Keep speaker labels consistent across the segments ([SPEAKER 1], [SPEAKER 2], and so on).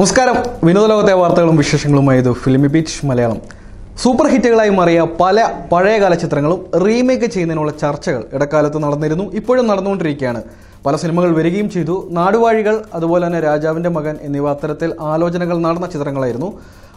[SPEAKER 1] നമസ്കാരം. വിനോദലോകത്തെ വാർത്തകളും വിശേഷങ്ങളുമായി ഇത് ഫിലിമി ബീച്ച് മലയാളം. സൂപ്പർ ഹിറ്റുകളായി മാറിയ പല പഴയകാല ചിത്രങ്ങളും റീമേക്ക് ചെയ്യുന്നതിനുള്ള ചർച്ചകൾ ഇടക്കാലത്ത് നടന്നിരുന്നു. ഇപ്പോഴും നടന്നുകൊണ്ടിരിക്കുകയാണ്. പല സിനിമകൾ വരികയും ചെയ്തു. നാടുവാഴികൾ അതുപോലെ തന്നെ രാജാവിന്റെ മകൻ എന്നിവ അത്തരത്തിൽ ആലോചനകൾ നടന്ന ചിത്രങ്ങളായിരുന്നു.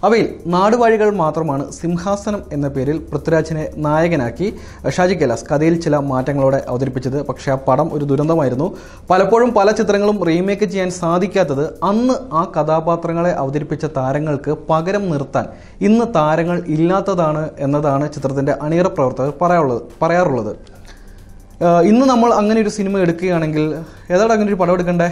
[SPEAKER 1] അവയിൽ നാടുവാഴികൾ മാത്രമാണ് സിംഹാസനം എന്ന പേരിൽ പൃഥ്വിരാജിനെ നായകനാക്കി ഷാജി കൈലാസ് കഥയിൽ ചില മാറ്റങ്ങളോടെ അവതരിപ്പിച്ചത്. പക്ഷേ ആ പടം ഒരു ദുരന്തമായിരുന്നു. പലപ്പോഴും പല ചിത്രങ്ങളും റീമേക്ക് ചെയ്യാൻ സാധിക്കാത്തത് അന്ന് ആ കഥാപാത്രങ്ങളെ അവതരിപ്പിച്ച താരങ്ങൾക്ക് പകരം നിർത്താൻ ഇന്ന് താരങ്ങൾ ഇല്ലാത്തതാണ് എന്നതാണ് ചിത്രത്തിന്റെ അണിയറ പ്രവർത്തകർ പറയാറുള്ളത് പറയാറുള്ളത്. ഇന്ന് നമ്മൾ അങ്ങനെ ഒരു സിനിമ എടുക്കുകയാണെങ്കിൽ ഏതാണ്ട് അങ്ങനെ ഒരു പടം എടുക്കണ്ടേ?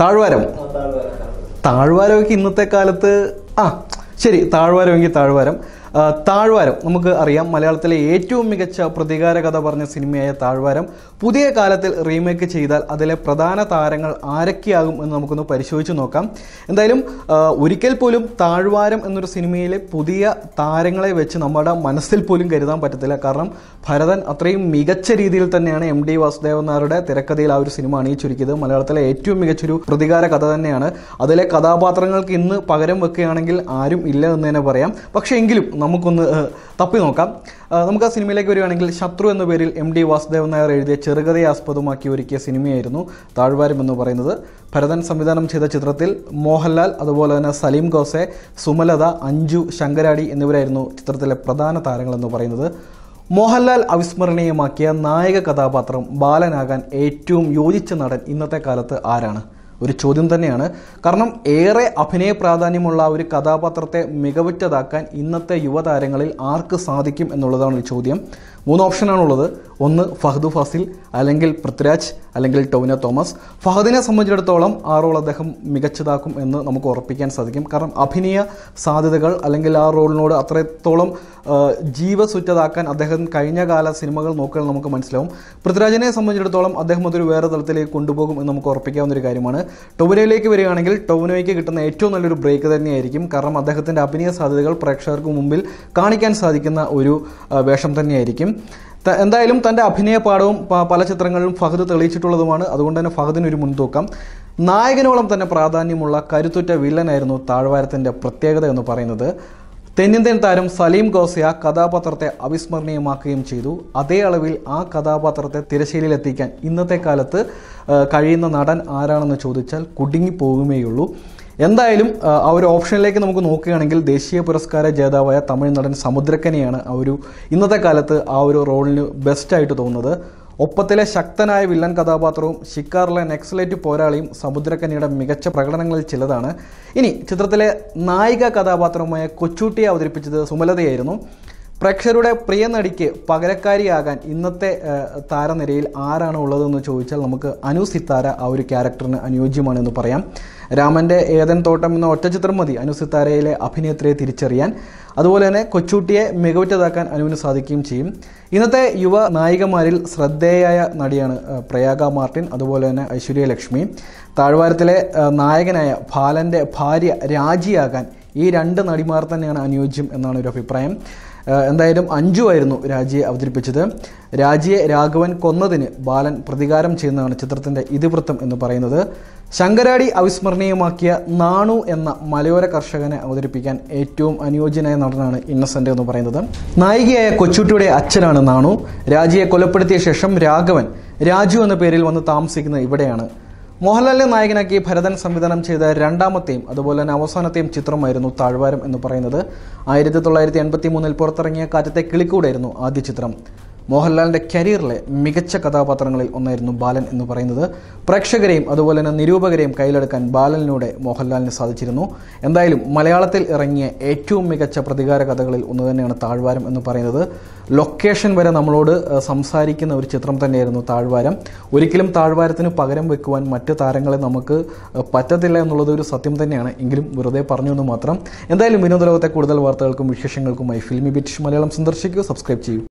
[SPEAKER 1] താഴ്വാരം. താഴ്വാരമൊക്കെ ഇന്നത്തെ കാലത്ത് ആ ശരി താഴ്വാരമെങ്കിൽ താഴ്വാരം. താഴ്വാരം. നമുക്ക് അറിയാം മലയാളത്തിലെ ഏറ്റവും മികച്ച പ്രതികാര കഥ പറഞ്ഞ സിനിമയായ താഴ്വാരം. പുതിയ കാലത്തിൽ റീമേക്ക് ചെയ്താൽ അതിലെ പ്രധാന താരങ്ങൾ ആരൊക്കെയാകും എന്ന് നമുക്കൊന്ന് പരിശോധിച്ച് നോക്കാം. എന്തായാലും ഒരിക്കൽ പോലും താഴ്വാരം എന്നൊരു സിനിമയിലെ പുതിയ താരങ്ങളെ വെച്ച് നമ്മുടെ മനസ്സിൽ പോലും കരുതാൻ പറ്റത്തില്ല. കാരണം ഭരതൻ അത്രയും മികച്ച രീതിയിൽ തന്നെയാണ് എം ഡി വാസുദേവൻ നായരുടെ തിരക്കഥയിൽ ആ ഒരു സിനിമ അണിയിച്ചൊരുക്കിയത്. മലയാളത്തിലെ ഏറ്റവും മികച്ചൊരു പ്രതികാര കഥ തന്നെയാണ്. അതിലെ കഥാപാത്രങ്ങൾക്ക് ഇന്ന് പകരം വെക്കുകയാണെങ്കിൽ ആരും ഇല്ല എന്ന് തന്നെ പറയാം. പക്ഷേ എങ്കിലും നമുക്കൊന്ന് തപ്പി നോക്കാം. നമുക്ക് ആ സിനിമയിലേക്ക് വരികയാണെങ്കിൽ ശത്രു എന്ന പേരിൽ എം ഡി വാസുദേവൻ നായർ എഴുതിയ ചെറുകഥയെ ആസ്പദമാക്കി ഒരുക്കിയ സിനിമയായിരുന്നു താഴ്വാരം എന്ന് പറയുന്നത്. ഭരതൻ സംവിധാനം ചെയ്ത ചിത്രത്തിൽ മോഹൻലാൽ അതുപോലെ തന്നെ സലീം ഗോസെ സുമലത അഞ്ജു ശങ്കരാടി എന്നിവരായിരുന്നു ചിത്രത്തിലെ പ്രധാന താരങ്ങളെന്ന് പറയുന്നത്. മോഹൻലാൽ അവിസ്മരണീയമാക്കിയ നായക കഥാപാത്രം ബാലനാകാൻ ഏറ്റവും യോജിച്ച നടൻ ഇന്നത്തെ കാലത്ത് ആരാണ്? ഒരു ചോദ്യം തന്നെയാണ്. കാരണം ഏറെ അഭിനയ പ്രാധാന്യമുള്ള ഒരു കഥാപാത്രത്തെ മികവുറ്റതാക്കാൻ ഇന്നത്തെ യുവതാരങ്ങളിൽ ആർക്ക് സാധിക്കും എന്നുള്ളതാണ് ഒരു ചോദ്യം. മൂന്ന് ഓപ്ഷനാണുള്ളത് ഒന്ന് ഫഹദു ഫാസിൽ അല്ലെങ്കിൽ പൃഥ്വിരാജ് അല്ലെങ്കിൽ ടൗന തോമസ്. ഫഹദിനെ സംബന്ധിച്ചിടത്തോളം ആ റോൾ അദ്ദേഹം മികച്ചതാക്കും എന്ന് നമുക്ക് ഉറപ്പിക്കാൻ സാധിക്കും. കാരണം അഭിനയ സാധ്യതകൾ അല്ലെങ്കിൽ ആ റോളിനോട് അത്രത്തോളം ജീവസുറ്റതാക്കാൻ അദ്ദേഹം കഴിഞ്ഞ കാല സിനിമകൾ നോക്കിയാൽ നമുക്ക് മനസ്സിലാവും. പൃഥ്വിരാജിനെ സംബന്ധിച്ചിടത്തോളം അദ്ദേഹം അതൊരു വേറെ തലത്തിലേക്ക് കൊണ്ടുപോകും എന്ന് നമുക്ക് ഉറപ്പിക്കാവുന്ന ഒരു കാര്യമാണ്. ടൗനയിലേക്ക് വരികയാണെങ്കിൽ ടൗനോയ്ക്ക് കിട്ടുന്ന ഏറ്റവും നല്ലൊരു ബ്രേക്ക് തന്നെയായിരിക്കും. കാരണം അദ്ദേഹത്തിന്റെ അഭിനയ സാധ്യതകൾ പ്രേക്ഷകർക്ക് മുമ്പിൽ കാണിക്കാൻ സാധിക്കുന്ന ഒരു വേഷം തന്നെയായിരിക്കും. എന്തായാലും തന്റെ അഭിനയ പാഠവും പല ചിത്രങ്ങളിലും ഫഹദ് തെളിയിച്ചിട്ടുള്ളതുമാണ്. അതുകൊണ്ട് തന്നെ ഫഹദിന് ഒരു മുൻതൂക്കം. നായകനോളം തന്നെ പ്രാധാന്യമുള്ള കരുത്തുറ്റ വില്ലനായിരുന്നു താഴ്വാരത്തിന്റെ പ്രത്യേകത എന്ന് പറയുന്നത്. തെന്നിന്ത്യൻ താരം സലീം ഗോസിയ കഥാപാത്രത്തെ അവിസ്മരണീയമാക്കുകയും ചെയ്തു. അതേ അളവിൽ ആ കഥാപാത്രത്തെ തിരശ്ശീലയിലെത്തിക്കാൻ ഇന്നത്തെ കാലത്ത് കഴിയുന്ന നടൻ ആരാണെന്ന് ചോദിച്ചാൽ കുടുങ്ങിപ്പോകുമേയുള്ളൂ. എന്തായാലും ആ, ഒരു ഓപ്ഷനിലേക്ക് നമുക്ക് നോക്കുകയാണെങ്കിൽ ദേശീയ പുരസ്കാര ജേതാവായ തമിഴ് നടൻ സമുദ്രക്കനെയാണ് ആ ഒരു ഇന്നത്തെ കാലത്ത് ആ ഒരു റോളിന് ബെസ്റ്റായിട്ട് തോന്നുന്നത്. ഒപ്പത്തിലെ ശക്തനായ വില്ലൻ കഥാപാത്രവും ഷിക്കാറിലെ നെക്സലേറ്റ് പോരാളിയും സമുദ്രക്കനിയുടെ മികച്ച പ്രകടനങ്ങളിൽ ചിലതാണ്. ഇനി ചിത്രത്തിലെ നായിക കഥാപാത്രമായ കൊച്ചൂട്ടിയെ അവതരിപ്പിച്ചത് സുമലതയായിരുന്നു. പ്രേക്ഷകരുടെ പ്രിയ നടിക്ക് പകരക്കാരിയാകാൻ ഇന്നത്തെ താരനിരയിൽ ആരാണ് ഉള്ളതെന്ന് ചോദിച്ചാൽ നമുക്ക് അനു സിത്താര ആ ഒരു ക്യാരക്ടറിന് അനുയോജ്യമാണെന്ന് പറയാം. രാമന്റെ ഏതൻ തോട്ടം എന്ന ഒറ്റ ചിത്രം മതി അനു സിത്താരയിലെ അഭിനേത്രിയെ തിരിച്ചറിയാൻ. അതുപോലെ തന്നെ കൊച്ചൂട്ടിയെ മികവുറ്റതാക്കാൻ അനുവിന് സാധിക്കുകയും ചെയ്യും. ഇന്നത്തെ യുവ നായികമാരിൽ ശ്രദ്ധേയായ നടിയാണ് പ്രയാഗ മാർട്ടിൻ അതുപോലെ തന്നെ ഐശ്വര്യ ലക്ഷ്മി. താഴ്വാരത്തിലെ നായകനായ ബാലന്റെ ഭാര്യ രാജിയാകാൻ ഈ രണ്ട് നടിമാർ തന്നെയാണ് അനുയോജ്യം എന്നാണ് ഒരു അഭിപ്രായം. എന്തായാലും അഞ്ചു ആയിരുന്നു രാജിയെ അവതരിപ്പിച്ചത്. രാജിയെ രാഘവൻ കൊന്നതിന് ബാലൻ പ്രതികാരം ചെയ്യുന്നതാണ് ചിത്രത്തിന്റെ ഇതിവൃത്തം എന്ന് പറയുന്നത്. ശങ്കരാടി അവിസ്മരണീയമാക്കിയ നാണു എന്ന മലയോര കർഷകനെ അവതരിപ്പിക്കാൻ ഏറ്റവും അനുയോജ്യനായ നടനാണ് ഇന്നസെന്റ് എന്ന് പറയുന്നത്. നായികയായ കൊച്ചുട്ടിയുടെ അച്ഛനാണ് നാണു. രാജിയെ കൊലപ്പെടുത്തിയ ശേഷം രാഘവൻ രാജു എന്ന പേരിൽ വന്ന് താമസിക്കുന്നത് ഇവിടെയാണ്. മോഹൻലാലിനെ നായകനാക്കി ഭരതൻ സംവിധാനം ചെയ്ത രണ്ടാമത്തെയും അതുപോലെ തന്നെ അവസാനത്തെയും ചിത്രമായിരുന്നു താഴ്വാരം എന്ന് പറയുന്നത്. ആയിരത്തി തൊള്ളായിരത്തി എൺപത്തി മൂന്നിൽ പുറത്തിറങ്ങിയ കാറ്റത്തെ കിളിക്കൂടായിരുന്നു ആദ്യ ചിത്രം. മോഹൻലാലിന്റെ കരിയറിലെ മികച്ച കഥാപാത്രങ്ങളിൽ ഒന്നായിരുന്നു ബാലൻ എന്ന് പറയുന്നത്. പ്രേക്ഷകരെയും അതുപോലെ തന്നെ നിരൂപകരെയും കയ്യിലെടുക്കാൻ ബാലനിലൂടെ മോഹൻലാലിന് സാധിച്ചിരുന്നു. എന്തായാലും മലയാളത്തിൽ ഇറങ്ങിയ ഏറ്റവും മികച്ച പ്രതികാര കഥകളിൽ ഒന്ന് തന്നെയാണ് താഴ്വാരം എന്ന് പറയുന്നത്. ലൊക്കേഷൻ വരെ നമ്മളോട് സംസാരിക്കുന്ന ഒരു ചിത്രം തന്നെയായിരുന്നു താഴ്വാരം. ഒരിക്കലും താഴ്വാരത്തിന് പകരം വെക്കുവാൻ മറ്റ് താരങ്ങളെ നമുക്ക് പറ്റത്തില്ല എന്നുള്ളത് ഒരു സത്യം തന്നെയാണ്. എങ്കിലും വെറുതെ പറഞ്ഞു എന്ന് മാത്രം. എന്തായാലും വിനോദ ലോകത്തെ കൂടുതൽ വാർത്തകൾക്കും വിശേഷങ്ങൾക്കുമായി ഫിലിമി ബിറ്റ് മലയാളം സന്ദർശിക്കൂ. സബ്സ്ക്രൈബ് ചെയ്യൂ.